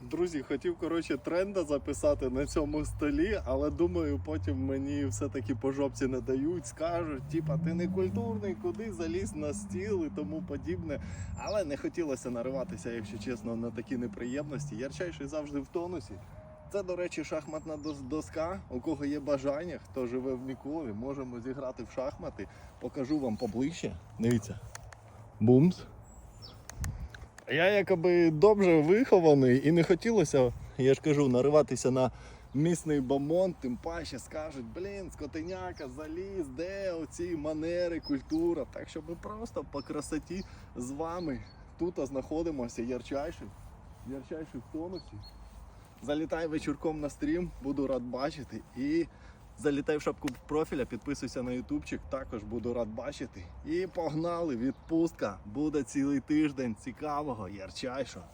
Друзі, хотів коротше тренда записати на цьому столі, але думаю, потім мені все-таки по жопці не дають, скажуть, типа ти не культурний, куди заліз на стіл і тому подібне. Але не хотілося нариватися, якщо чесно, на такі неприємності. Ярчайший завжди в тонусі. Це, до речі, шахматна доска. У кого є бажання, хто живе в Мікові, можемо зіграти в шахмати. Покажу вам поближче. Дивіться. Бумс. Я якоби добре вихований і не хотілося, я ж кажу, нариватися на місний бомонд, тим паче скажуть, блін, скотиняка, заліз, де оці манери, культура. Так що ми просто по красоті з вами тут знаходимося, ярчайший, ярчайший в тонусі. Залітай вечірком на стрім, буду рад бачити. І залітай в шапку профіля, підписуйся на ютубчик, також буду рад бачити. І погнали, відпустка. Буде цілий тиждень цікавого, ярчайшого.